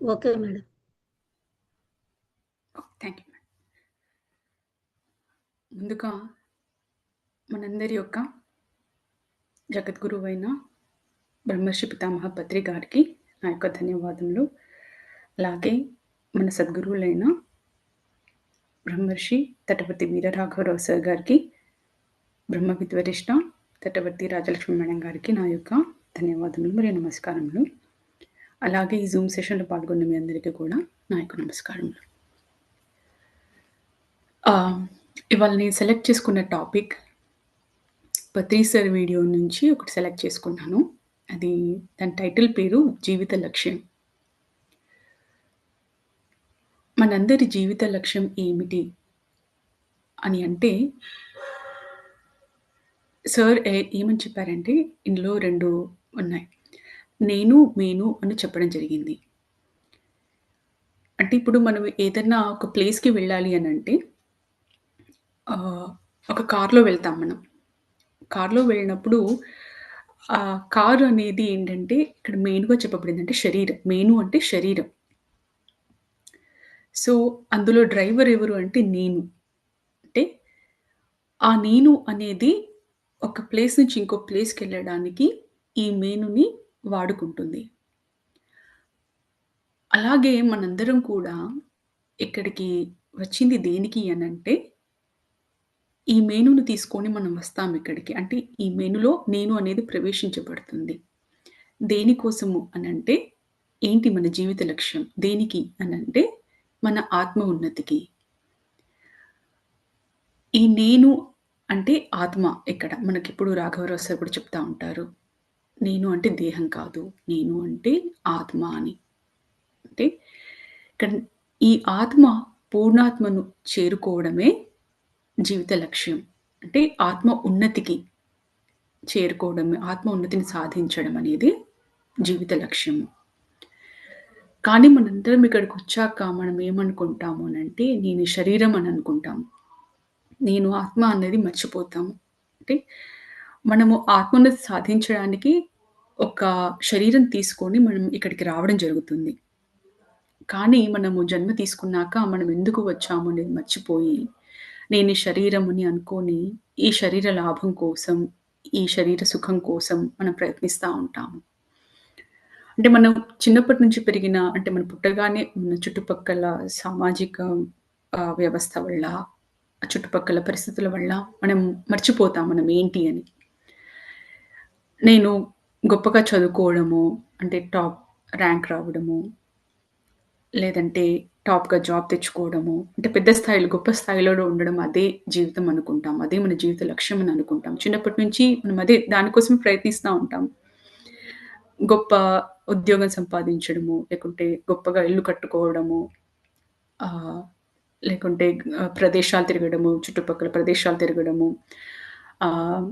Okay madam. Thank you madam. ముందుగా మనందరి యొక్క జగద్గురువైన బ్రహ్మర్షి పితామహ పత్రి గారికి నా యొక్క ధన్యవాదములు. అలాగే మన సద్గురువులైన బ్రహ్మర్షి తటవర్తి వీరరాఘవరావు సార్ గారికి, బ్రహ్మ విద్వరిష్ట తటవర్తి రాజలక్ష్మి మేడం గారికి నా యొక్క ధన్యవాదములు మరియు నమస్కారములు. అలాగే ఈ జూమ్ సెషన్‌లో పాల్గొన్న మీ అందరికీ కూడా నా యొక్క నమస్కారములు. ఇవాళ నేను సెలెక్ట్ చేసుకున్న టాపిక్ పత్రి సార్ వీడియో నుంచి ఒకటి సెలెక్ట్ చేసుకున్నాను. అది దాని టైటిల్ పేరు 'జీవిత లక్ష్యం'. మనందరి జీవిత లక్ష్యం ఏమిటి? అని అంటే సార్ ఏమని చెప్పారంటే ఇందులో రెండు ఉన్నాయి. నేను, మేను అని చెప్పడం జరిగింది. అంటే ఇప్పుడు మనం ఏదన్నా ఒక ప్లేస్‌కి వెళ్ళాలి అని అంటే ఒక కార్‌లో వెళ్తాం మనం. కార్‌లో వెళ్ళినప్పుడు ఆ కారు అనేది ఏంటంటే ఇక్కడ మెయిన్‌గా చెప్పబడింది అంటే శరీరం. మెయిను అంటే శరీరం. సో, అందులో డ్రైవర్ ఎవరు అంటే నేను. అంటే ఆ నేను అనేది ఒక ప్లేస్ నుంచి ఇంకో ప్లేస్కి వెళ్ళడానికి ఈ మేనుని వాడుకుంటుంది. అలాగే మనందరం కూడా ఇక్కడికి వచ్చింది దేనికి అని అంటే ఈ మేనును తీసుకొని మనం వస్తాం ఇక్కడికి. అంటే ఈ మేనులో నేను అనేది ప్రవేశించబడుతుంది. దేనికోసము అనంటే ఏంటి మన జీవిత లక్ష్యం? దేనికి అనంటే మన ఆత్మ ఉన్నతికి. ఈ నేను అంటే ఆత్మ ఇక్కడ. మనకిప్పుడు రాఘవరావు సార్ కూడా చెప్తా ఉంటారు. నేను అంటే దేహం కాదు. నేను అంటే ఆత్మ అని. అంటే ఇక్కడ ఈ ఆత్మ పూర్ణాత్మను చేరుకోవడమే జీవిత లక్ష్యం. అంటే ఆత్మ ఉన్నతికి చేరుకోవడమే, ఆత్మ ఉన్నతిని సాధించడం అనేది జీవిత లక్ష్యము. కానీ మనందరం ఇక్కడికి వచ్చాక మనం ఏమనుకుంటాము అంటే నేను శరీరం అని అనుకుంటాము. నేను ఆత్మ అనేది మర్చిపోతాము. అంటే మనము ఆత్మోన్నతి సాధించడానికి ఒక శరీరం తీసుకొని మనం ఇక్కడికి రావడం జరుగుతుంది. కానీ మనము జన్మ తీసుకున్నాక మనం ఎందుకు వచ్చాము అనేది మర్చిపోయి, నేను ఈ శరీరమని అనుకోని, ఈ శరీర లాభం కోసం, ఈ శరీర సుఖం కోసం మనం ప్రయత్నిస్తూ ఉంటాము. అంటే మనం చిన్నప్పటి నుంచి పెరిగిన అంటే మనం పుట్టగానే మన చుట్టుపక్కల సామాజిక వ్యవస్థ వల్ల, చుట్టుపక్కల పరిస్థితుల వల్ల మనం మర్చిపోతాం మనం ఏంటి అని. నేను గొప్పగా చదువుకోవడము, అంటే టాప్ ర్యాంక్ రావడము, లేదంటే టాప్‌గా జాబ్ తెచ్చుకోవడము, అంటే పెద్ద స్థాయిలో, గొప్ప స్థాయిలో ఉండడం అదే జీవితం అనుకుంటాం. అదే మన జీవిత లక్ష్యం అని అనుకుంటాం. చిన్నప్పటి నుంచి మనం అదే దానికోసం ప్రయత్నిస్తా ఉంటాం. గొప్ప ఉద్యోగం సంపాదించడము, లేకుంటే గొప్పగా ఇల్లు కట్టుకోవడము, ఆహ్, లేకుంటే ఆహ్, ప్రదేశాలు తిరగడము, చుట్టుపక్కల ప్రదేశాలు తిరగడము, ఆహ్,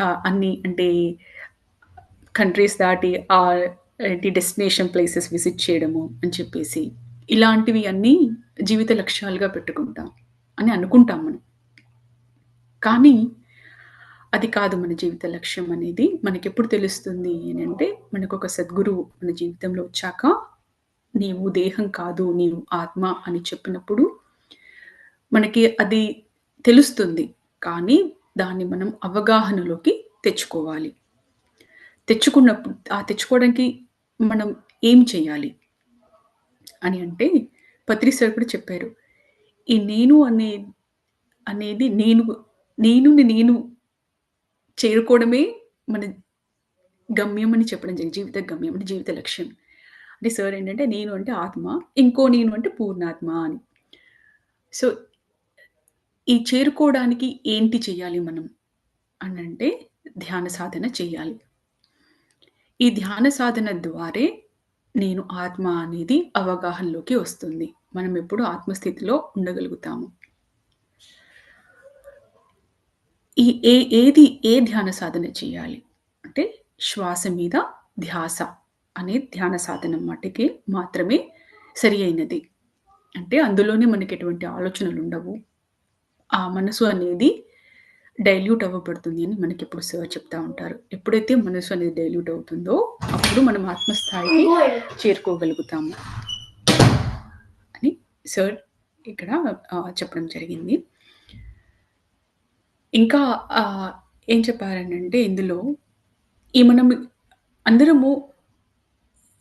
అన్నీ అంటే కంట్రీస్ దాటి ఆ ఏంటి డెస్టినేషన్ ప్లేసెస్ విజిట్ చేయడము అని చెప్పేసి, ఇలాంటివి అన్నీ జీవిత లక్ష్యాలుగా పెట్టుకుంటాం అని అనుకుంటాం మనం. కానీ అది కాదు మన జీవిత లక్ష్యం అనేది. మనకెప్పుడు తెలుస్తుంది అనంటే మనకొక సద్గురువు మన జీవితంలో వచ్చాక, నీవు దేహం కాదు, నీవు ఆత్మ అని చెప్పినప్పుడు మనకి అది తెలుస్తుంది. కానీ దాన్ని మనం అవగాహనలోకి తెచ్చుకోవాలి. తెచ్చుకున్నప్పుడు ఆ తెచ్చుకోవడానికి మనం ఏం చేయాలి? అని అంటే పత్రి సార్ కూడా చెప్పారు. ఈ నేను అనే అనేది నేను నేనుని నేను చేరుకోవడమే మన గమ్యం అని చెప్పడం జరిగింది. జీవిత గమ్యం అంటే జీవిత లక్ష్యం. అంటే సార్ ఏంటంటే నేను అంటే ఆత్మ, ఇంకో నేను అంటే పూర్ణాత్మ అని. సో, ఈ చేరుకోవడానికి ఏంటి చేయాలి మనం? అనంటే ధ్యాన సాధన చేయాలి. ఈ ధ్యాన సాధన ద్వారే నేను ఆత్మ అనేది అవగాహనలోకి వస్తుంది. మనం ఎప్పుడు ఆత్మస్థితిలో ఉండగలుగుతాము. ఈ ఏ ఏది ఏ ధ్యాన సాధన చేయాలి? అంటే శ్వాస మీద ధ్యాస అనే ధ్యాన సాధన మటికి మాత్రమే సరి అయినది. అంటే అందులోనే మనకి ఎటువంటి ఆలోచనలు ఉండవు ఆ మనసు అనేది డైల్యూట్ అవ్వబడుతుంది అని మనకెప్పుడు సార్ చెప్తా ఉంటారు. ఎప్పుడైతే మనసు అనేది డైల్యూట్ అవుతుందో, అప్పుడు మనం ఆత్మస్థాయికి చేరుకోగలుగుతాము. అని సార్ ఇక్కడ చెప్పడం జరిగింది. ఇంకా ఏం చెప్పారనంటే ఇందులో, ఈ మనం అందరము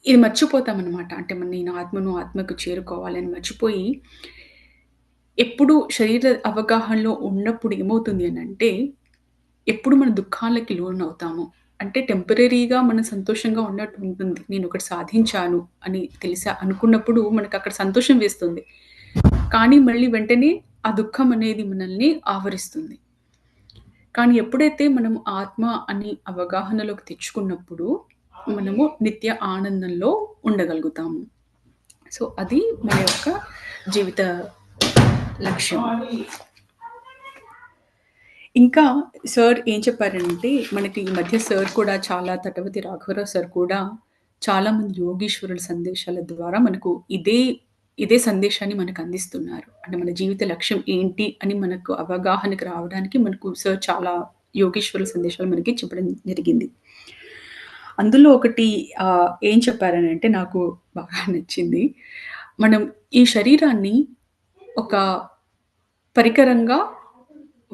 ఇది మర్చిపోతామనమాట. అంటే మన నేను ఆత్మను, ఆత్మకు చేరుకోవాలని మర్చిపోయి, ఎప్పుడు శరీర అవగాహనలో ఉన్నప్పుడు ఏమవుతుంది అనంటే, ఎప్పుడు మన దుఃఖాలకి లోనవుతాము. అంటే టెంపరరీగా మనం సంతోషంగా ఉన్నట్టు ఉంటుంది. నేనొకటి సాధించాను అని తెలిసా అనుకున్నప్పుడు మనకక్కడ సంతోషం వేస్తుంది. కానీ మళ్ళీ వెంటనే ఆ దుఃఖం అనేది మనల్ని ఆవరిస్తుంది. కానీ ఎప్పుడైతే మనం ఆత్మ అని అవగాహనలోకి తెచ్చుకున్నప్పుడు, మనము నిత్య ఆనందంలో ఉండగలుగుతాము. సో, అది మన యొక్క జీవిత లక్ష్యం. ఇంకా సార్ ఏం చెప్పారంటే, మనకి ఈ మధ్య సార్ కూడా చాలా తటవతి రాఘవరావు' సార్ కూడా చాలామంది యోగీశ్వరుల సందేశాల ద్వారా మనకు ఇదే, ఇదే సందేశాన్ని మనకు అందిస్తున్నారు. అంటే మన జీవిత లక్ష్యం ఏంటి అని మనకు అవగాహనకు రావడానికి మనకు సార్ చాలా యోగేశ్వరుల సందేశాలు మనకి చెప్పడం జరిగింది. అందులో ఒకటి ఏం ఏం చెప్పారనంటే నాకు బాగా నచ్చింది. మనం ఈ శరీరాన్ని ఒక పరికరంగా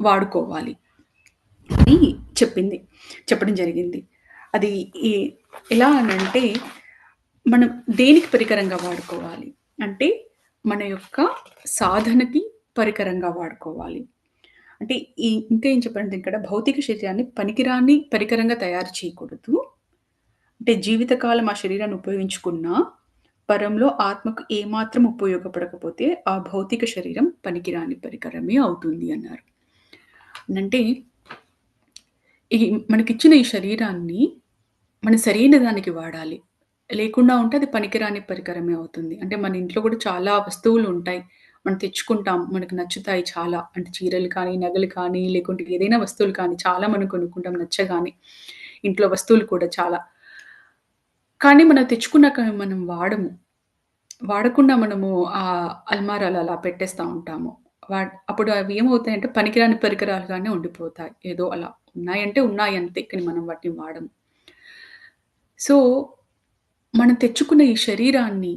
వాడుకోవాలి అని చెప్పింది. చెప్పడం జరిగింది. అది ఎలా అనంటే, మనం దేనికి పరికరంగా వాడుకోవాలి? అంటే మన యొక్క సాధనకి పరికరంగా వాడుకోవాలి. అంటే ఈ ఇంకా ఏం చెప్పండి ఇక్కడ భౌతిక శరీరాన్ని పనికిరాని పరికరంగా తయారు చేయకూడదు. అంటే జీవితకాలం ఆ శరీరాన్ని ఉపయోగించుకున్నా, పరంలో ఆత్మకు ఏమాత్రం ఉపయోగపడకపోతే, ఆ భౌతిక శరీరం పనికిరాని పరికరమే అవుతుంది అన్నారు. అంటే ఈ మనకిచ్చిన ఈ శరీరాన్ని మనం సరైన దానికి వాడాలి. లేకుండా ఉంటే అది పనికిరాని పరికరమే అవుతుంది. అంటే మన ఇంట్లో కూడా చాలా వస్తువులు ఉంటాయి మనం తెచ్చుకుంటాం. మనకు నచ్చుతాయి చాలా. అంటే చీరలు కానీ, నగలు కానీ, లేకుంటే ఏదైనా వస్తువులు కానీ చాలా మనం కొనుక్కుంటాం నచ్చగానే. ఇంట్లో వస్తువులు కూడా చాలా. కానీ మనం తెచ్చుకున్నాక మనం వాడము. వాడకుండా మనము ఆహ్, అల్మారాలో అలా పెట్టేస్తా ఉంటాము. వాట్ అప్పుడు అవి ఏమవుతాయంటే పనికిరాని పరికరాలుగానే ఉండిపోతాయి. ఏదో అలా ఉన్నాయంటే ఉన్నాయి అంతే. కానీ మనం వాటిని వాడము. సో, మనం తెచ్చుకున్న ఈ శరీరాన్ని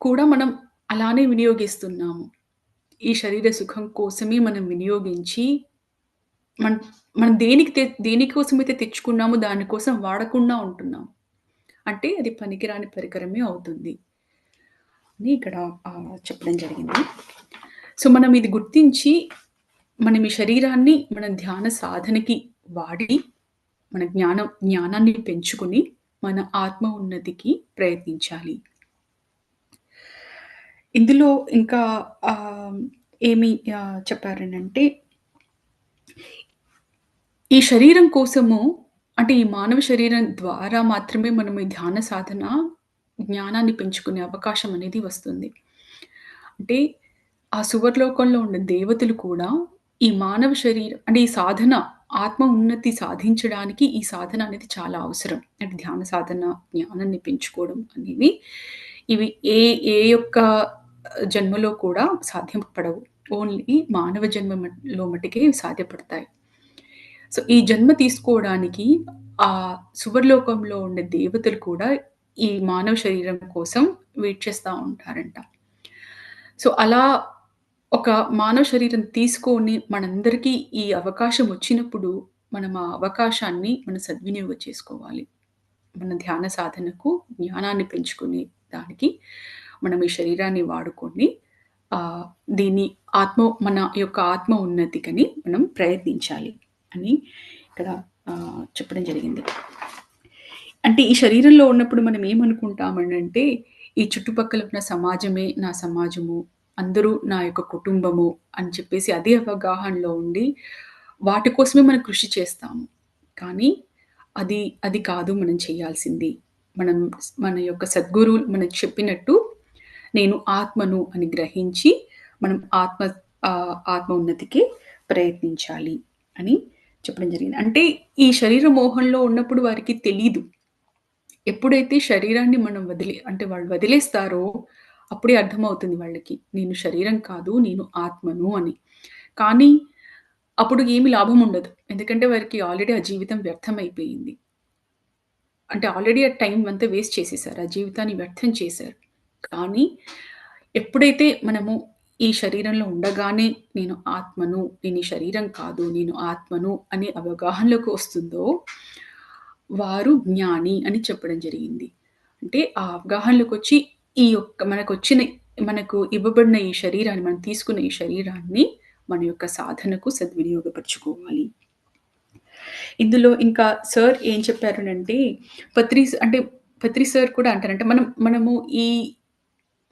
కూడా మనం అలానే వినియోగిస్తున్నాము. ఈ శరీర సుఖం కోసమే మనం వినియోగించి, మన్ మనం దేనికి తె దేనికోసమైతే తెచ్చుకున్నామో దానికోసం వాడకుండా ఉంటున్నాం. అంటే అది పనికిరాని పరికరమే అవుతుంది. అని ఇక్కడ చెప్పడం జరిగింది. సో, మనం ఇది గుర్తించి, మనం ఈ శరీరాన్ని మన ధ్యాన సాధనకి వాడి, మన జ్ఞానం జ్ఞానాన్ని పెంచుకొని, మన ఆత్మ ఉన్నతికి ప్రయత్నించాలి. ఇందులో ఇంకా ఏమి చెప్పారనంటే ఈ శరీరం కోసము అంటే ఈ మానవ శరీరం ద్వారా మాత్రమే మనం ఈ ధ్యాన సాధన, జ్ఞానాన్ని పెంచుకునే అవకాశం అనేది వస్తుంది. అంటే ఆ సువర్లోకంలో ఉన్న దేవతలు కూడా ఈ మానవ శరీరం అంటే ఈ సాధన ఆత్మ ఉన్నతి సాధించడానికి ఈ సాధన అనేది చాలా అవసరం. అంటే ధ్యాన సాధన, జ్ఞానాన్ని పెంచుకోవడం అనేవి ఇవి ఏ ఏ యొక్క జన్మలో కూడా సాధ్యం పడవు. ఓన్లీ మానవ జన్మలో మటుకే సాధ్యపడతాయి. సో, ఈ జన్మ తీసుకోవడానికి ఆ సువర్లోకంలో ఉండే దేవతలు కూడా ఈ మానవ శరీరం కోసం వెయిట్ చేస్తూ ఉంటారంట. సో, అలా ఒక మానవ శరీరం తీసుకొని మనందరికీ ఈ అవకాశం వచ్చినప్పుడు, మనం ఆ అవకాశాన్ని మనం సద్వినియోగం చేసుకోవాలి. మన ధ్యాన సాధనకు, జ్ఞానాన్ని పెంచుకునే దానికి మనం ఈ శరీరాన్ని వాడుకొని దీన్ని ఆత్మ మన యొక్క ఆత్మ ఉన్నతికని మనం ప్రయత్నించాలి అని ఇక్కడ చెప్పడం జరిగింది. అంటే ఈ శరీరంలో ఉన్నప్పుడు మనం ఏమనుకుంటామనంటే, ఈ చుట్టుపక్కల ఉన్న సమాజమే నా సమాజము, అందరూ నా యొక్క కుటుంబము అని చెప్పేసి అదే అవగాహనలో ఉండి, వాటి కోసమే మనం కృషి చేస్తాము. కానీ అది అది కాదు మనం చేయాల్సింది. మనం మన యొక్క సద్గురువులు మనకు చెప్పినట్టు, నేను ఆత్మను అని గ్రహించి, మనం ఆత్మ ఆత్మ ఉన్నతికి ప్రయత్నించాలి అని చెప్పడం జరిగింది. అంటే ఈ శరీర మోహంలో ఉన్నప్పుడు వారికి తెలీదు. ఎప్పుడైతే శరీరాన్ని మనం వదిలే అంటే వాళ్ళు వదిలేస్తారో, అప్పుడే అర్థమవుతుంది వాళ్ళకి. నేను శరీరం కాదు, నేను ఆత్మను అని. కానీ అప్పుడు ఏమి లాభం ఉండదు. ఎందుకంటే వారికి ఆల్రెడీ ఆ జీవితం వ్యర్థమైపోయింది. అంటే ఆల్రెడీ ఆ టైం అంతా వేస్ట్ చేసేసారు. ఆ జీవితాన్ని వ్యర్థం చేశారు. కానీ ఎప్పుడైతే మనము ఈ శరీరంలో ఉండగానే నేను ఆత్మను, నేను ఈ శరీరం కాదు, నేను ఆత్మను అనే అవగాహనలోకి వస్తుందో, వారు జ్ఞాని అని చెప్పడం జరిగింది. అంటే ఆ అవగాహనలోకొచ్చి ఈ యొక్క మనకొచ్చిన మనకు ఇవ్వబడిన ఈ శరీరాన్ని, మనం తీసుకున్న ఈ శరీరాన్ని మన యొక్క సాధనకు సద్వినియోగపరుచుకోవాలి. ఇందులో ఇంకా సార్ ఏం చెప్పారనంటే, పత్రి అంటే పత్రి సార్ కూడా అంటారంటే, మనం మనము ఈ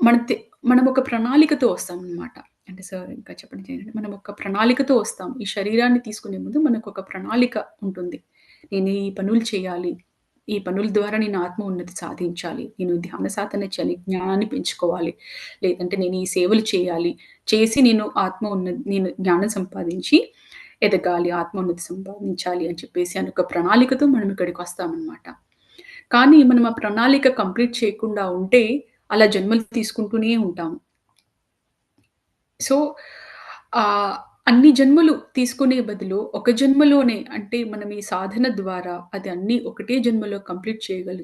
మన తె మనం ఒక ప్రణాళికతో వస్తాం అనమాట అంటే సార్ ఇంకా చెప్పండి చేయండి మనం ఒక ప్రణాళికతో వస్తాం. ఈ శరీరాన్ని తీసుకునే ముందు మనకొక ప్రణాళిక ఉంటుంది. నేను ఈ పనులు చేయాలి. ఈ పనుల ద్వారా నేను ఆత్మ ఉన్నతి సాధించాలి. నేను ధ్యాన సాధన చేయాలి. జ్ఞానాన్ని పెంచుకోవాలి. లేదంటే నేను ఈ సేవలు చేయాలి. చేసి నేను ఆత్మ ఉన్న నేను జ్ఞానం సంపాదించి ఎదగాలి. ఆత్మోన్నతి సంపాదించాలి అని చెప్పేసి అని ఒక ప్రణాళికతో మనం ఇక్కడికి వస్తామన్నమాట కానీ మనం ఆ ప్రణాళిక కంప్లీట్ చేయకుండా ఉంటే, అలా జన్మలు తీసుకుంటూనే ఉంటాము. సో, అన్ని జన్మలు తీసుకునే బదులు, ఒక జన్మలోనే అంటే మనం ఈ సాధన ద్వారా అది అన్నీ ఒకటే జన్మలో కంప్లీట్ చేయగల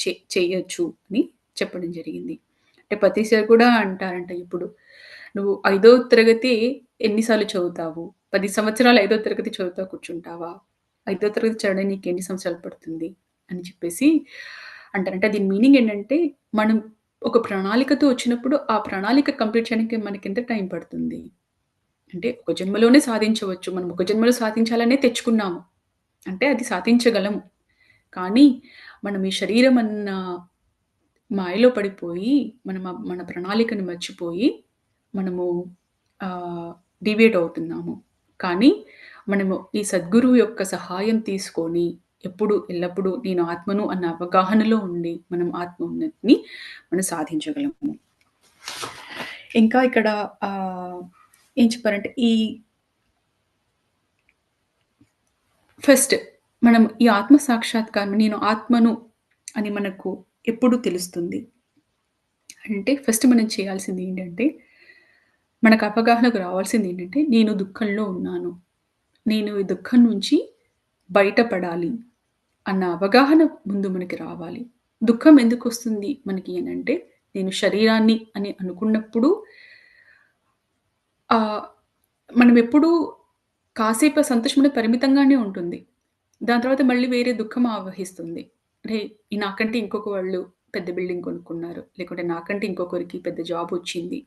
చే చేయొచ్చు అని చెప్పడం జరిగింది. అంటే ప్రతిసారి కూడా అంటారంట ఇప్పుడు, "నువ్వు ఐదో తరగతి ఎన్నిసార్లు చదువుతావు? పది సంవత్సరాలు ఐదో తరగతి చదువుతా కూర్చుంటావా? ఐదో తరగతి చదవడానికి నీకు ఎన్ని సంవత్సరాలు పడుతుంది?" అని చెప్పేసి అంటారంటే దీని మీనింగ్ ఏంటంటే, మనం ఒక ప్రణాళికతో వచ్చినప్పుడు, ఆ ప్రణాళిక కంప్లీట్ చేయడానికి మనకి ఎంత టైం పడుతుంది? అంటే ఒక జన్మలోనే సాధించవచ్చు. మనం ఒక జన్మలో సాధించాలనే తెచ్చుకున్నాము. అంటే అది సాధించగలము. కానీ మనం ఈ శరీరం అన్న మాయలో పడిపోయి, మనం మన ప్రణాళికను మర్చిపోయి, మనము డివేట్ అవుతున్నాము. కానీ మనము ఈ సద్గురువు యొక్క సహాయం తీసుకొని, ఎప్పుడు ఎల్లప్పుడూ నేను ఆత్మను అన్న అవగాహనలో ఉండి, మనం ఆత్మోన్నతిని మనం సాధించగలము. ఇంకా ఇక్కడ ఏం చెప్పారంటే ఈ ఫస్ట్ మనం ఈ ఆత్మ సాక్షాత్కారం నేను ఆత్మను అని మనకు ఎప్పుడు తెలుస్తుంది? అంటే ఫస్ట్ మనం చేయాల్సింది ఏంటంటే, మనకు అవగాహనకు రావాల్సింది ఏంటంటే, నేను దుఃఖంలో ఉన్నాను. నేను ఈ దుఃఖం నుంచి బయటపడాలి అన్న అవగాహన ముందు మనకి రావాలి. దుఃఖం ఎందుకు వస్తుంది మనకి అంటే నేను శరీరాన్ని అని అనుకున్నప్పుడు మనం ఎప్పుడూ కాసేపు ఆ సంతోషం అనేది పరిమితంగానే ఉంటుంది. దాని తర్వాత మళ్ళీ వేరే దుఃఖం ఆవహిస్తుంది. అరే! నాకంటే ఇంకొక వాళ్ళు పెద్ద బిల్డింగ్ కొనుక్కున్నారు. లేకుంటే నాకంటే ఇంకొకరికి పెద్ద జాబ్ వచ్చింది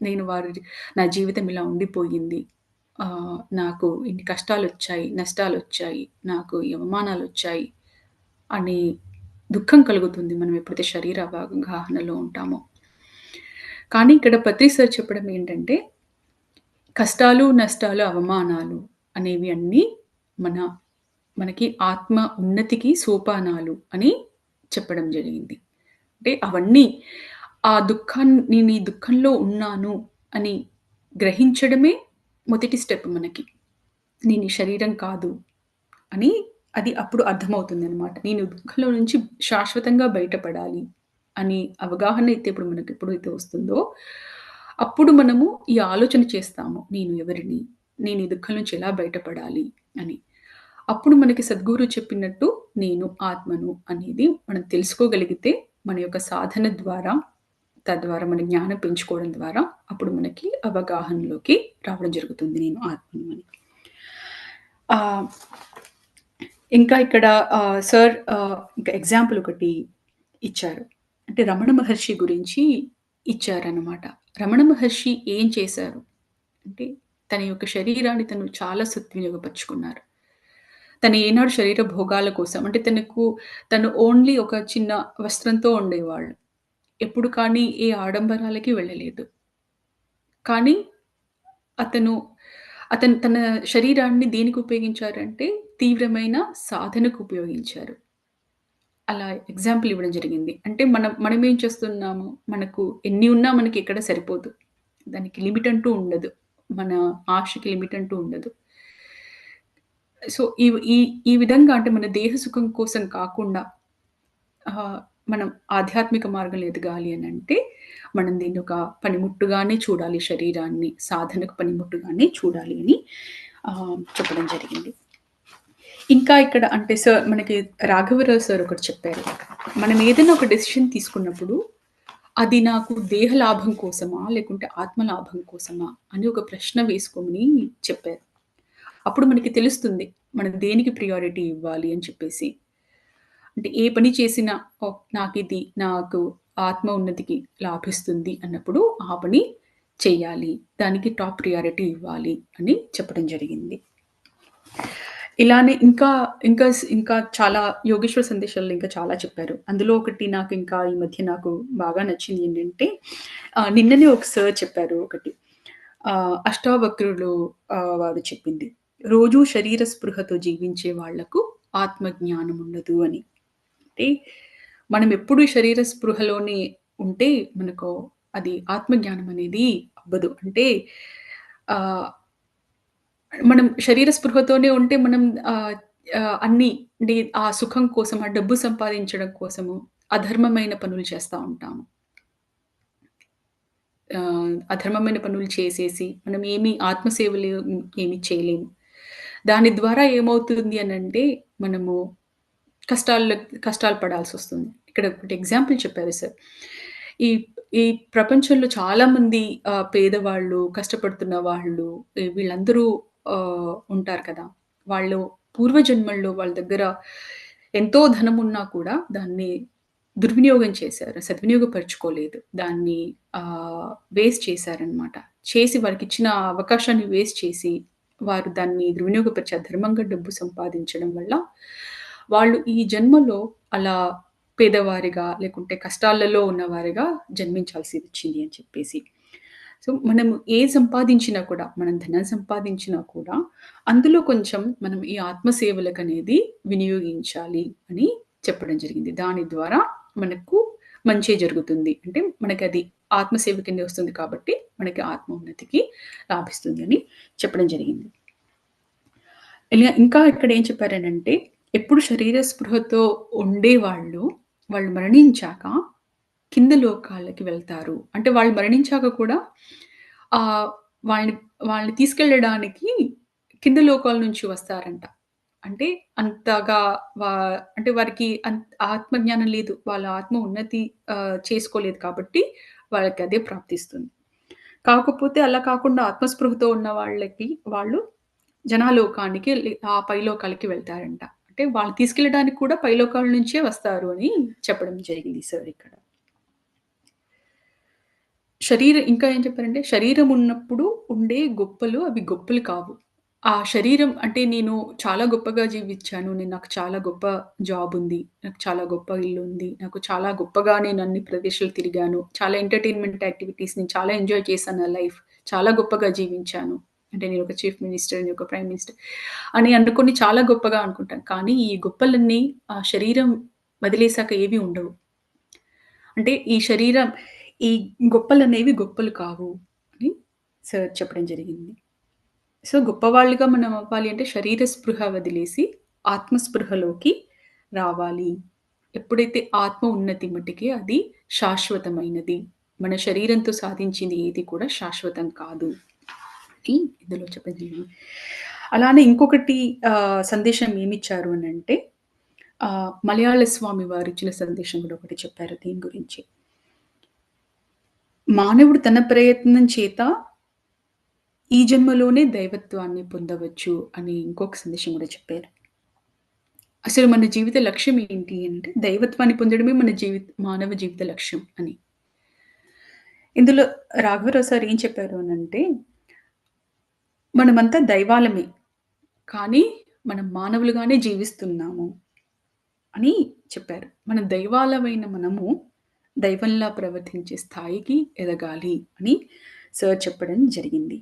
నేను వారి నా జీవితం ఇలా ఉండిపోయింది. నాకు ఇన్ని నష్టాలు వచ్చాయి నాకు ఈ అవమానాలొచ్చాయి అని దుఃఖం కలుగుతుంది. మనం ఎప్పుడైతే శరీర అవగాహనలో ఉంటామో. కానీ ఇక్కడ పత్రి సార్ చెప్పడం ఏంటంటే, కష్టాలు, నష్టాలు, అవమానాలు అనేవి అన్నీ మన మనకి ఆత్మ ఉన్నతికి సోపానాలు అని చెప్పడం జరిగింది. అంటే అవన్నీ ఆ దుఃఖాన్ని నేను ఈ దుఃఖంలో ఉన్నాను అని గ్రహించడమే మొదటి స్టెప్ మనకి. నేను ఈ శరీరం కాదు అని అది అప్పుడు అర్థమవుతుందనమాట. నేను దుఃఖంలో నుంచి శాశ్వతంగా బయటపడాలి అని అవగాహన అయితే ఇప్పుడు మనకి ఎప్పుడైతే వస్తుందో, అప్పుడు మనము ఈ ఆలోచన చేస్తాము. నేను ఎవరిని? నేను ఈ దుఃఖం నుంచి ఎలా బయటపడాలి అని. అప్పుడు మనకి సద్గురు చెప్పినట్టు నేను ఆత్మను అనేది మనం తెలుసుకోగలిగితే, మన యొక్క సాధన ద్వారా, తద్వారా మన జ్ఞానం పెంచుకోవడం ద్వారా, అప్పుడు మనకి అవగాహనలోకి రావడం జరుగుతుంది నేను ఆత్మను అని. ఇంకా ఇక్కడ సార్ ఇంకా ఎగ్జాంపుల్ ఒకటి ఇచ్చారు. అంటే రమణ మహర్షి గురించి ఇచ్చారనమాట. రమణ మహర్షి ఏం చేశారు? అంటే తన యొక్క శరీరాన్ని తను చాలా సద్వినియోగపరుచుకున్నారు. తను ఏనాడు శరీర భోగాల కోసం అంటే తనకు తను ఓన్లీ ఒక చిన్న వస్త్రంతో ఉండేవాళ్ళు. ఎప్పుడు కానీ ఏ ఆడంబరాలకి వెళ్ళలేదు. కానీ అతను, అతను తన శరీరాన్ని దేనికి ఉపయోగించారంటే తీవ్రమైన సాధనకు ఉపయోగించారు. అలా ఎగ్జాంపుల్ ఇవ్వడం జరిగింది. అంటే మనం మనమేం చేస్తున్నాము? మనకు ఎన్ని ఉన్నా మనకి ఎక్కడ సరిపోదు. దానికి లిమిట్ అంటూ ఉండదు. మన ఆశకి లిమిట్ అంటూ ఉండదు. సో, ఈ ఈ ఈ విధంగా అంటే మన దేహ సుఖం కోసం కాకుండా మనం ఆధ్యాత్మిక మార్గంలో ఎదగాలి అని అంటే మనం దీన్ని ఒక పనిముట్టుగానే చూడాలి శరీరాన్ని. సాధనకు పనిముట్టుగానే చూడాలి అని చెప్పడం జరిగింది. ఇంకా ఇక్కడ అంటే సార్ మనకి రాఘవరావు సార్ ఒకటి చెప్పారు. మనం ఏదైనా ఒక డెసిషన్ తీసుకున్నప్పుడు, అది నాకు దేహ లాభం కోసమా? లేకుంటే ఆత్మ లాభం కోసమా? అని ఒక ప్రశ్న వేసుకోమని చెప్పారు. అప్పుడు మనకి తెలుస్తుంది. మనం దేనికి ప్రియారిటీ ఇవ్వాలి అని చెప్పేసి. అంటే ఏ పని చేసినా నాకు ఇది నాకు ఆత్మ ఉన్నతికి లాభిస్తుంది అన్నప్పుడు ఆ పని చేయాలి దానికి టాప్ ప్రియారిటీ ఇవ్వాలి అని చెప్పడం జరిగింది. ఇలానే ఇంకా, ఇంకా ఇంకా చాలా యోగేశ్వర సందేశాల్లో ఇంకా చాలా చెప్పారు. అందులో ఒకటి నాకు ఇంకా ఈ మధ్య నాకు బాగా నచ్చింది ఏంటంటే నిన్ననే ఒక సార్ చెప్పారు ఒకటి. అష్టావక్రులు వారు చెప్పింది. రోజూ శరీర స్పృహతో జీవించే వాళ్ళకు ఆత్మజ్ఞానం ఉండదు అని. అంటే మనం ఎప్పుడు శరీర స్పృహలోనే ఉంటే మనకు అది ఆత్మజ్ఞానం అనేది అవ్వదు. అంటే మనం శరీర స్పృహతోనే ఉంటే మనం అన్ని ఆ సుఖం కోసం, ఆ డబ్బు సంపాదించడం కోసము అధర్మమైన పనులు చేస్తూ ఉంటాము. అధర్మమైన పనులు చేసేసి మనం ఏమి ఆత్మ సేవలు ఏమి చేయలేము. దాని ద్వారా ఏమవుతుంది అని అంటే మనము కష్టాల్లో కష్టాలు పడాల్సి వస్తుంది ఇక్కడ ఒకటి ఎగ్జాంపుల్ చెప్పారు సార్. ఈ ఈ ప్రపంచంలో చాలామంది పేదవాళ్ళు, కష్టపడుతున్న వాళ్ళు వీళ్ళందరూ ఆహ్, ఉంటారు కదా! వాళ్ళు పూర్వజన్మల్లో వాళ్ళ దగ్గర ఎంతో ధనమున్నా కూడా దాన్ని దుర్వినియోగం చేశారు. సద్వినియోగపరుచుకోలేదు. దాన్ని ఆహ్, వేస్ట్ చేశారనమాట. చేసి వారికిచ్చిన అవకాశాన్ని వేస్ట్ చేసి, వారు దాన్ని దుర్వినియోగపరిచారు. ధర్మంగా డబ్బు సంపాదించడం వల్ల, వాళ్ళు ఈ జన్మలో అలా పేదవారిగా, లేకుంటే కష్టాలలో ఉన్నవారిగా జన్మించాల్సి వచ్చింది అని చెప్పేసి. సో, మనము ఏ సంపాదించినా కూడా, మనం ధనం సంపాదించినా కూడా, అందులో కొంచెం మనం ఈ ఆత్మసేవలకు అనేది వినియోగించాలి అని చెప్పడం జరిగింది. దాని ద్వారా మనకు మంచి జరుగుతుంది. అంటే మనకి అది ఆత్మసేవ కింద వస్తుంది కాబట్టి, మనకి ఆత్మ ఉన్నతికి లాభిస్తుంది అని చెప్పడం జరిగింది. ఇలా ఇంకా ఇక్కడ ఏం చెప్పారనంటే, ఎప్పుడు శరీర స్పృహతో ఉండేవాళ్ళు, వాళ్ళు మరణించాక కింద లోకాలకి వెళ్తారు. అంటే వాళ్ళు మరణించాక కూడా ఆహ్, వాళ్ళని వాళ్ళని తీసుకెళ్ళడానికి కింద లోకాల నుంచి వస్తారంట. అంటే అంతగా వా అంటే వారికి అంత్ ఆత్మజ్ఞానం లేదు. వాళ్ళ ఆత్మ ఉన్నతి ఆహ్, చేసుకోలేదు కాబట్టి వాళ్ళకి అదే ప్రాప్తిస్తుంది. కాకపోతే అలా కాకుండా ఆత్మస్పృహతో ఉన్న వాళ్ళకి వాళ్ళు జనాలోకానికి లే ఆ పైలోకాలకి వెళ్తారంట. అంటే వాళ్ళు తీసుకెళ్ళడానికి కూడా పైలోకాల నుంచే వస్తారు అని చెప్పడం జరిగింది సార్ ఇక్కడ. శరీర ఇంకా ఏం చెప్పారంటే, శరీరం ఉన్నప్పుడు ఉండే గొప్పలు అవి గొప్పలు కావు. ఆ శరీరం అంటే నేను చాలా గొప్పగా జీవిచ్చాను. నేను నాకు చాలా గొప్ప జాబ్ ఉంది. నాకు చాలా గొప్ప ఇల్లుంది. నాకు చాలా గొప్పగా నేను అన్ని ప్రదేశాలు తిరిగాను. చాలా ఎంటర్‌టైన్‌మెంట్ యాక్టివిటీస్ నేను చాలా ఎంజాయ్ చేశాను నా లైఫ్. చాలా గొప్పగా జీవించాను. అంటే నేను ఒక చీఫ్ మినిస్టర్, నేను ఒక ప్రైమ్ మినిస్టర్ అని అనుకుని చాలా గొప్పగా అనుకుంటాను. కానీ ఈ గొప్పలన్నీ ఆ శరీరం వదిలేసాక ఏవి ఉండవు. అంటే ఈ శరీరం ఈ గొప్పలు అనేవి గొప్పలు కావు అని సార్ చెప్పడం జరిగింది. సో, గొప్పవాళ్ళుగా మనం అవ్వాలి అంటే శరీర స్పృహ వదిలేసి ఆత్మస్పృహలోకి రావాలి. ఎప్పుడైతే ఆత్మ ఉన్నతి మటుకే అది శాశ్వతమైనది. మన శరీరంతో సాధించింది ఏది కూడా శాశ్వతం కాదు. అని ఇందులో చెప్పడం జరిగింది. అలానే ఇంకొకటి సందేశం ఏమిచ్చారు అని అంటే మలయాళ స్వామి వారు ఇచ్చిన సందేశం కూడా ఒకటి చెప్పారు దీని గురించి. మానవుడు తన ప్రయత్నం చేత ఈ జన్మలోనే దైవత్వాన్ని పొందవచ్చు అని ఇంకొక సందేశం కూడా చెప్పారు. అసలు మన జీవిత లక్ష్యం ఏంటి అంటే దైవత్వాన్ని పొందడమే మన జీవిత మానవ జీవిత లక్ష్యం అని. ఇందులో రాఘవరావు సార్ ఏం చెప్పారు అనంటే మనమంతా దైవాలమే. కానీ మనం మానవులుగానే జీవిస్తున్నాము అని చెప్పారు. మన దైవాలమైన మనము దైవంలా ప్రవర్తించే స్థాయికి ఎదగాలి అని సార్ చెప్పడం జరిగింది.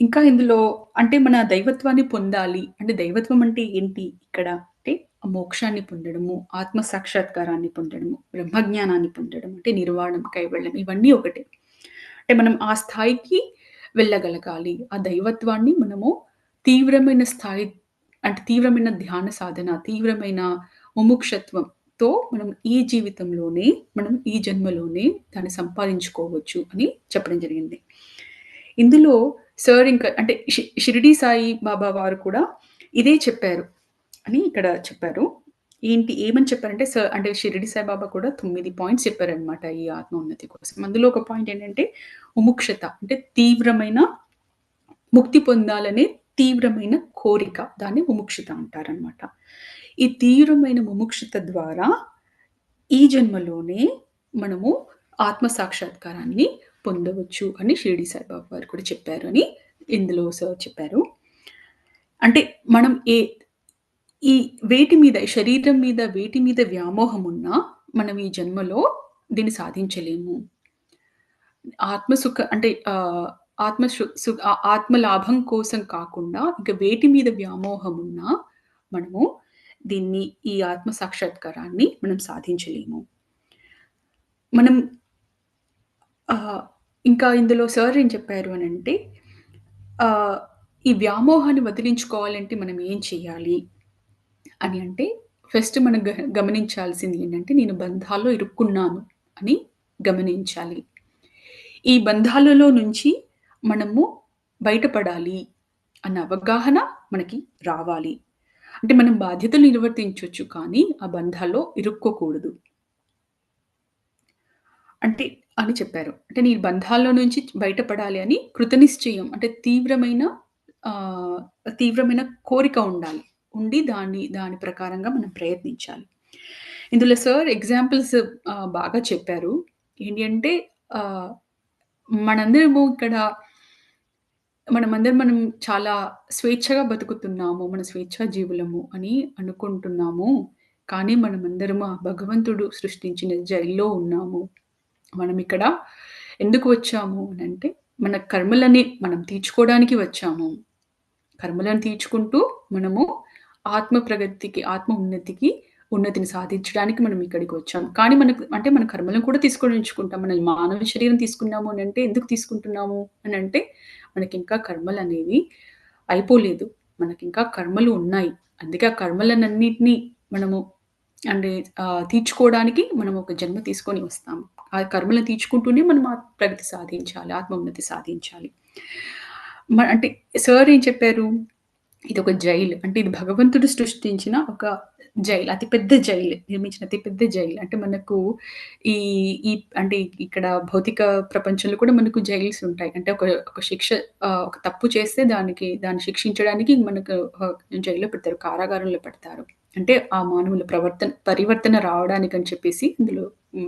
ఇంకా ఇందులో అంటే మన దైవత్వాన్ని పొందాలి. అంటే దైవత్వం అంటే ఏంటి ఇక్కడ అంటే మోక్షాన్ని పొందడము, ఆత్మ సాక్షాత్కారాన్ని పొందడము, బ్రహ్మజ్ఞానాన్ని పొందడం అంటే నిర్వాణం, కైవళ్ళం ఇవన్నీ ఒకటే. అంటే మనం ఆ స్థాయికి వెళ్ళగలగాలి. ఆ దైవత్వాన్ని మనము తీవ్రమైన స్థాయి అంటే తీవ్రమైన ధ్యాన సాధన, తీవ్రమైన ముముక్షత్వం తో మనం ఈ జీవితంలోనే, మనం ఈ జన్మలోనే దాన్ని సంపాదించుకోవచ్చు అని చెప్పడం జరిగింది. ఇందులో సార్ ఇంకా అంటే షి షిరిడి సాయి బాబా వారు కూడా ఇదే చెప్పారు అని ఇక్కడ చెప్పారు. ఏంటి ఏమని చెప్పారంటే సార్ అంటే షిరిడి సాయిబాబా కూడా తొమ్మిది పాయింట్స్ చెప్పారనమాట ఈ ఆత్మోన్నతి కోసం. అందులో ఒక పాయింట్ ఏంటంటే ముముక్షత అంటే తీవ్రమైన ముక్తి పొందాలనే తీవ్రమైన కోరిక. దాన్ని ముముక్షత అంటారనమాట. ఈ తీవ్రమైన ముముక్షత ద్వారా ఈ జన్మలోనే మనము ఆత్మ సాక్షాత్కారాన్ని పొందవచ్చు అని షిరిడి సాయిబాబా వారు కూడా చెప్పారు అని ఇందులో సార్ చెప్పారు. అంటే మనం ఏ ఈ వేటి మీద శరీరం మీద వేటి మీద వ్యామోహం ఉన్నా మనం ఈ జన్మలో దీన్ని సాధించలేము. ఆత్మసుఖ అంటే ఆత్మ సు ఆత్మ లాభం కోసం కాకుండా ఇంక వేటి మీద వ్యామోహం ఉన్నా మనము దీన్ని ఈ ఆత్మ సాక్షాత్కారాన్ని మనం సాధించలేము. మనం ఇంకా ఇందులో సార్ ఏం చెప్పారు అని అంటే ఈ వ్యామోహాన్ని వదిలించుకోవాలంటే మనం ఏం చేయాలి? అని అంటే ఫస్ట్ మనం గ గమనించాల్సింది ఏంటంటే నేను బంధాల్లో ఇరుక్కున్నాను అని గమనించాలి. ఈ బంధాలలో నుంచి మనము బయటపడాలి అన్న అవగాహన మనకి రావాలి. అంటే మనం బాధ్యతలు నిర్వర్తించవచ్చు కానీ ఆ బంధాల్లో ఇరుక్కోకూడదు. అంటే అని చెప్పారు. అంటే నేను బంధాల్లో నుంచి బయటపడాలి అని కృతనిశ్చయం అంటే తీవ్రమైన తీవ్రమైన కోరిక ఉండాలి. ఉండి దాన్ని దాని ప్రకారంగా మనం ప్రయత్నించాలి. ఇందులో సార్ ఎగ్జాంపుల్స్ బాగా చెప్పారు. ఏంటి అంటే మనందరము ఇక్కడ మనమందరం మనం చాలా స్వేచ్ఛగా బతుకుతున్నాము. మన స్వేచ్ఛా జీవులము అని అనుకుంటున్నాము. కానీ మనమందరము ఆ భగవంతుడు సృష్టించిన జైల్లో ఉన్నాము. మనం ఇక్కడ ఎందుకు వచ్చాము అనంటే మన కర్మలని మనం తీర్చుకోవడానికి వచ్చాము. కర్మలను తీర్చుకుంటూ మనము ఆత్మ ప్రగతికి, ఆత్మ ఉన్నతికి ఉన్నతిని సాధించడానికి మనం ఇక్కడికి వచ్చాం. కానీ మనకు అంటే మన కర్మలను కూడా తీసుకొని ఉంచుకుంటాం. మానవ శరీరం తీసుకున్నాము అనంటే ఎందుకు తీసుకుంటున్నాము అనంటే మనకి ఇంకా కర్మలనేవి అయిపోలేదు. మనకి ఇంకా కర్మలు ఉన్నాయి. అందుకే ఆ కర్మలనన్నిటిని మనము అంటే తీర్చుకోవడానికి మనం ఒక జన్మ తీసుకొని వస్తాము. ఆ కర్మలను తీర్చుకుంటూనే మనం ఆ ప్రగతి సాధించాలి. ఆత్మోన్నతి సాధించాలి. అంటే సార్ ఏం చెప్పారు? ఇది ఒక జైలు. అంటే ఇది భగవంతుడు సృష్టించిన ఒక జైలు. అతి పెద్ద జైలు. నిర్మించిన అతి పెద్ద జైలు. అంటే మనకు ఈ ఈ అంటే ఇక్కడ భౌతిక ప్రపంచంలో కూడా మనకు జైల్స్ ఉంటాయి. అంటే ఒక ఒక శిక్ష ఒక తప్పు చేస్తే దానికి దాన్ని శిక్షించడానికి మనకు జైల్‌లో పెడతారు. కారాగారంలో పెడతారు. అంటే ఆ మానవుల ప్రవర్తన పరివర్తన రావడానికి అని చెప్పేసి ఇందులో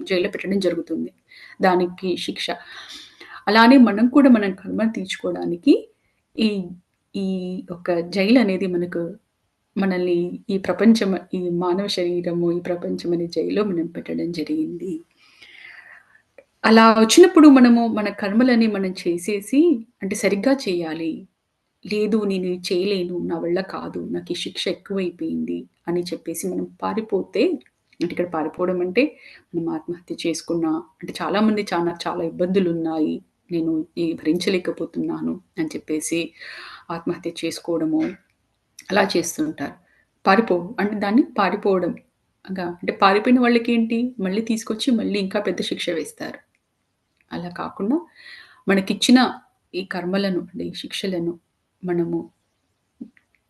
జైల్‌లో పెట్టడం జరుగుతుంది. దానికి శిక్ష. అలానే మనం కూడా మనం కర్మ తీర్చుకోవడానికి ఈ ఈ ఒక అనేది మనకు మనల్ని ఈ ప్రపంచం ఈ మానవ శరీరము, ఈ ప్రపంచం అనే జైల్లో మనం పెట్టడం జరిగింది. అలా వచ్చినప్పుడు మనము మన కర్మలని మనం చేసేసి అంటే సరిగ్గా చేయాలి. లేదు నేను చేయలేను. నా వల్ల కాదు. నాకు ఈ శిక్ష ఎక్కువైపోయింది అని చెప్పేసి మనం పారిపోతే అంటే ఇక్కడ పారిపోవడం అంటే మనం ఆత్మహత్య చేసుకున్నా అంటే చాలామంది చాలా చాలా ఇబ్బందులు ఉన్నాయి నేను భరించలేకపోతున్నాను అని చెప్పేసి ఆత్మహత్య చేసుకోవడము అలా చేస్తుంటారు. పారిపో అంటే దాన్ని పారిపోవడం. అంటే పారిపోయిన వాళ్ళకేంటి మళ్ళీ తీసుకొచ్చి మళ్ళీ ఇంకా పెద్ద శిక్ష వేస్తారు. అలా కాకుండా మనకిచ్చిన ఈ కర్మలను అంటే ఈ శిక్షలను మనము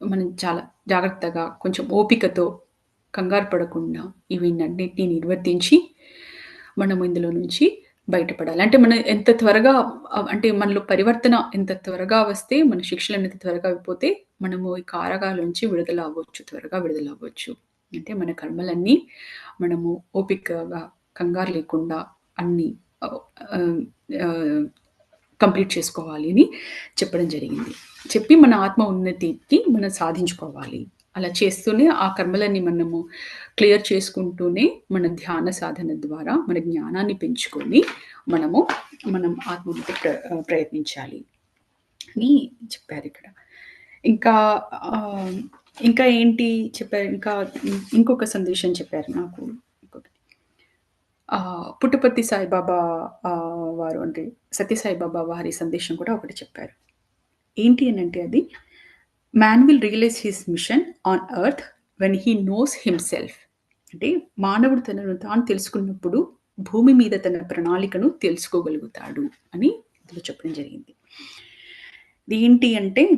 మనం చాలా జాగ్రత్తగా కొంచెం ఓపికతో కంగారు పడకుండా వీటన్నిటిని నిర్వర్తించి మనము ఇందులో నుంచి బయటపడాలి. అంటే మనం ఎంత త్వరగా అంటే మనలో పరివర్తన ఎంత త్వరగా వస్తే మన శిక్షలనేది త్వరగా అయిపోతే మనము ఈ కారకాల నుంచి విడుదల అవ్వచ్చు. త్వరగా విడుదల అవ్వచ్చు. అంటే మన కర్మలన్నీ మనము ఓపికగా కంగారు లేకుండా అన్నీ కంప్లీట్ చేసుకోవాలి అని చెప్పడం జరిగింది. చెప్పి మన ఆత్మ ఉన్నతికి మనం సాధించుకోవాలి. అలా చేస్తూనే ఆ కర్మలన్నీ మనము క్లియర్ చేసుకుంటూనే మన ధ్యాన సాధన ద్వారా మన జ్ఞానాన్ని పెంచుకొని మనము మనం ఆత్మోన్నతికి ప్ర ప్రయత్నించాలి అని చెప్పారు ఇక్కడ ఇంకా ఇంకా ఏంటి చెప్పారు? ఇంకా ఇంకొక సందేశం చెప్పారు నాకు. ఇంకొకటి. పుట్టపర్తి సాయిబాబా వారు అంటే సత్యసాయిబాబా వారి సందేశం కూడా ఒకటి చెప్పారు. ఏంటి అని అంటే అది man will realise his mission on earth when he knows himself. అంటే మానవుడు తనను తాను తెలుసుకున్నప్పుడు భూమి మీద తన ప్రణాళికను తెలుసుకోగలుగుతాడు అని ఇందులో చెప్పడం జరిగింది. ఏంటి అంటే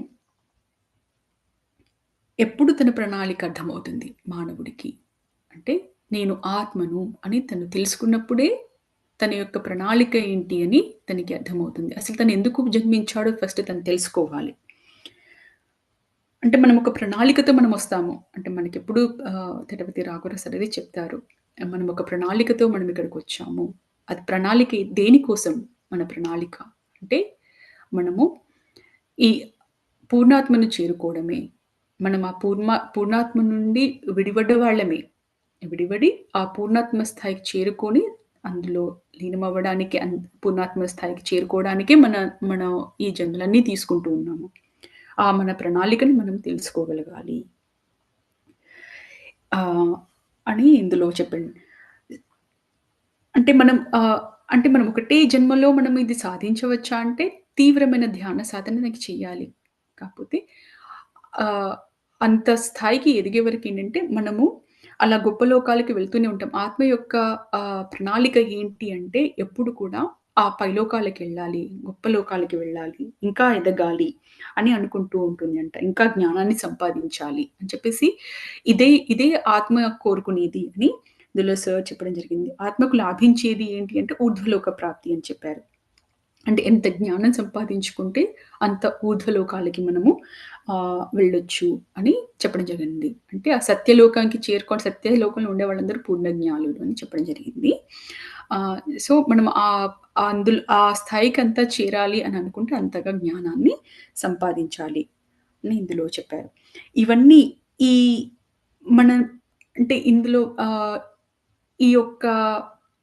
ఎప్పుడు తన ప్రణాళిక అర్థమవుతుంది మానవుడికి. అంటే నేను ఆత్మను అని తను తెలుసుకున్నప్పుడే తన యొక్క ప్రణాళిక ఏంటి అని తనకి అర్థమవుతుంది. అసలు తను ఎందుకు జన్మించాడో ఫస్ట్ తను తెలుసుకోవాలి. అంటే మనం ఒక ప్రణాళికతో మనం వస్తాము. అంటే మనకెప్పుడు ఎప్పుడు తిరుపతి రాఘవరావు సార్ చెప్తారు. మనం ఒక ప్రణాళికతో మనం ఇక్కడికి వచ్చాము అది ప్రణాళిక దేనికోసం మన ప్రణాళిక? అంటే మనము ఈ పూర్ణాత్మను చేరుకోవడమే. మనం ఆ పూర్ణ పూర్ణాత్మ నుండి విడివడ్డ వాళ్ళమే. విడివడి ఆ పూర్ణాత్మ స్థాయికి చేరుకొని అందులో లీనమవ్వడానికి అన్ పూర్ణాత్మ స్థాయికి చేరుకోవడానికే మన మనం ఈ జన్మలన్నీ తీసుకుంటూ ఉన్నాము. ఆ మన ప్రణాళికని మనం తెలుసుకోగలగాలి. అని ఇందులో చెప్పండి. అంటే మనం అంటే మనం ఒకటే జన్మలో మనం ఇది సాధించవచ్చా అంటే తీవ్రమైన ధ్యాన సాధనకి చేయాలి. కాకపోతే అంత స్థాయికి ఎదిగే వరకు ఏంటంటే మనము అలా గొప్ప లోకాలకి వెళ్తూనే ఉంటాం. ఆత్మ యొక్క ప్రణాళిక ఏంటి అంటే ఎప్పుడు కూడా ఆ పైలోకాలకి వెళ్ళాలి గొప్ప లోకాలకి వెళ్ళాలి, ఇంకా ఎదగాలి అని అనుకుంటూ ఉంటుంది అంట ఇంకా జ్ఞానాన్ని సంపాదించాలి అని చెప్పేసి ఇదే ఇదే ఆత్మ కోరుకునేది అని ఇందులో సార్ చెప్పడం జరిగింది. ఆత్మకు లాభించేది ఏంటి అంటే ఊర్ధ్వలోక ప్రాప్తి అని చెప్పారు. అంటే ఎంత జ్ఞానం సంపాదించుకుంటే అంత ఊర్ధ్వలోకాలకి మనము వెళ్ళొచ్చు అని చెప్పడం జరిగింది. అంటే ఆ సత్యలోకానికి చేరుకొని సత్యలోకంలో ఉండే వాళ్ళందరూ పూర్ణ జ్ఞానులు అని చెప్పడం జరిగింది. సో మనం ఆ అందులో ఆ స్థాయికి అంతా చేరాలి అని అనుకుంటే అంతగా జ్ఞానాన్ని సంపాదించాలి అని ఇందులో చెప్పారు. ఇవన్నీ ఈ మన అంటే ఇందులో ఈ యొక్క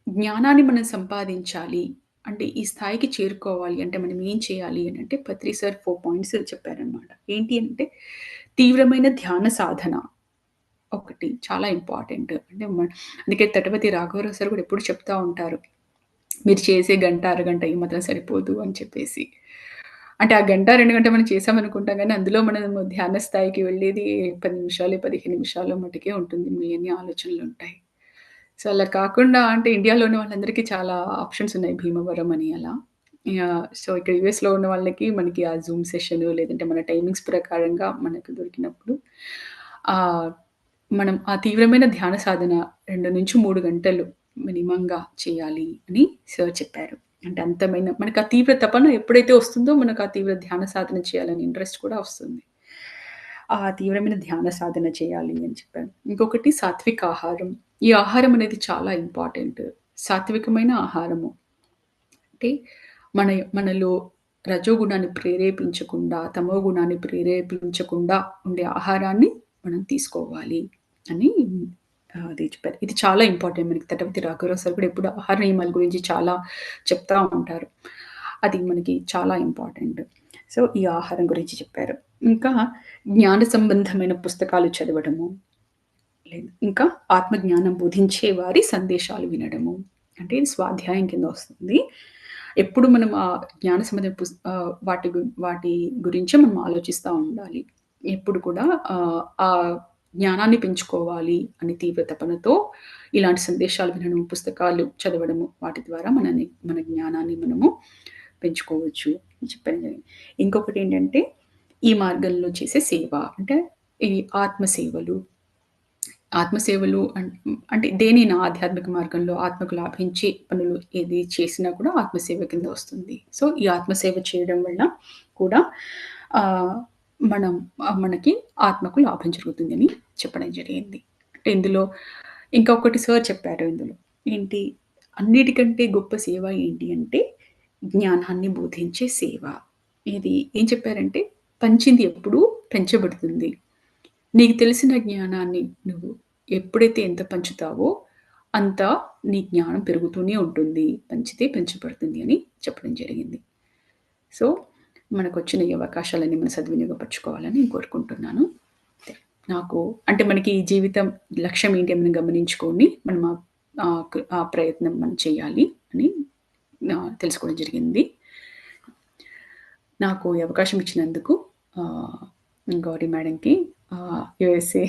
జ్ఞానాన్ని మనం సంపాదించాలి. అంటే ఈ స్థాయికి చేరుకోవాలి అంటే మనం ఏం చేయాలి అనంటే పత్రి సార్ ఫోర్ పాయింట్స్ చెప్పారనమాట. ఏంటి అంటే తీవ్రమైన ధ్యాన సాధన ఒకటి చాలా ఇంపార్టెంట్. అంటే అందుకే తటపతి రాఘవరావు సార్ కూడా ఎప్పుడు చెప్తా ఉంటారు. మీరు చేసే గంట, అరగంట ఈ మాత్రం సరిపోదు అని చెప్పేసి. అంటే ఆ గంట, రెండు గంట మనం చేసామనుకుంటాం కానీ అందులో మనం ధ్యాన స్థాయికి వెళ్ళేది పది నిమిషాలు, 15 నిమిషాలు మటుకే ఉంటుంది. మీయన్ని ఆలోచనలు ఉంటాయి సో, అలా కాకుండా అంటే ఇండియాలోని వాళ్ళందరికీ చాలా ఆప్షన్స్ ఉన్నాయి. భీమవరం అని అలా. సో, ఇక్కడ యూఎస్‌లో ఉన్న వాళ్ళకి మనకి ఆ జూమ్ సెషన్ లేదంటే మన టైమింగ్స్ ప్రకారంగా మనకు దొరికినప్పుడు మనం ఆ తీవ్రమైన ధ్యాన సాధన 2-3 గంటలు మినిమంగా చేయాలి అని సార్ చెప్పారు. అంటే అంతమైన మనకు ఆ తీవ్ర తపన ఎప్పుడైతే వస్తుందో మనకు ఆ తీవ్ర ధ్యాన సాధన చేయాలని ఇంట్రెస్ట్ కూడా వస్తుంది. ఆ తీవ్రమైన ధ్యాన సాధన చేయాలి అని చెప్పారు. ఇంకొకటి సాత్విక ఆహారం. ఈ ఆహారం అనేది చాలా ఇంపార్టెంట్. సాత్వికమైన ఆహారము. అంటే మన మనలో రజోగుణాన్ని ప్రేరేపించకుండా, తమో గుణాన్ని ప్రేరేపించకుండా ఉండే ఆహారాన్ని మనం తీసుకోవాలి అని అది చెప్పారు. ఇది చాలా ఇంపార్టెంట్ మనకి తటపతి రాఘవరావు సార్ కూడా ఎప్పుడు ఆహార నియమాల గురించి చాలా చెప్తా ఉంటారు. అది మనకి చాలా ఇంపార్టెంట్. సో, ఈ ఆహారం గురించి చెప్పారు. ఇంకా జ్ఞాన సంబంధమైన పుస్తకాలు చదవడము. లేదు ఇంకా ఆత్మజ్ఞానం బోధించే వారి సందేశాలు వినడము. అంటే ఇది స్వాధ్యాయం కింద వస్తుంది. ఎప్పుడు మనం ఆ జ్ఞాన సంబంధ వాటి గు వాటి గురించే మనం ఆలోచిస్తూ ఉండాలి. ఎప్పుడు కూడా ఆ జ్ఞానాన్ని పెంచుకోవాలి అని తీవ్ర తపనతో ఇలాంటి సందేశాలు వినడం, పుస్తకాలు చదవడము వాటి ద్వారా మనని మన జ్ఞానాన్ని మనము పెంచుకోవచ్చు అని చెప్పడం జరిగింది. ఇంకొకటేంటంటే ఈ మార్గంలో చేసే సేవ. అంటే ఈ ఆత్మసేవలు ఆత్మసేవలు అంటే దేని నా అంటే దేనైనా ఆధ్యాత్మిక మార్గంలో ఆత్మకు లాభించే పనులు ఏది చేసినా కూడా ఆత్మసేవ కింద వస్తుంది. సో, ఈ ఆత్మసేవ చేయడం వల్ల కూడా మనం మనకి ఆత్మకు లాభం జరుగుతుంది అని చెప్పడం జరిగింది. అంటే ఇందులో ఇంకొకటి సార్ చెప్పారు ఇందులో. ఏంటి అన్నిటికంటే గొప్ప సేవ ఏంటి అంటే జ్ఞానాన్ని బోధించే సేవ. ఇది ఏం చెప్పారంటే పంచింది ఎప్పుడూ పెంచబడుతుంది. నీకు తెలిసిన జ్ఞానాన్ని నువ్వు ఎప్పుడైతే ఎంత పంచుతావో అంత నీ జ్ఞానం పెరుగుతూనే ఉంటుంది. పంచితే పెంచబడుతుంది అని చెప్పడం జరిగింది. సో, మనకు వచ్చిన ఈ అవకాశాలన్నీ మనం సద్వినియోగపరుచుకోవాలని నేను కోరుకుంటున్నాను. నాకు అంటే మనకి ఈ జీవితం లక్ష్యం ఏంటి అని మనం గమనించుకొని మనం ఆ ప్రయత్నం మనం చేయాలి అని తెలుసుకోవడం జరిగింది. నాకు ఈ అవకాశం ఇచ్చినందుకు గౌరీ మేడంకి యుఎస్ఏ యూఎస్ఏ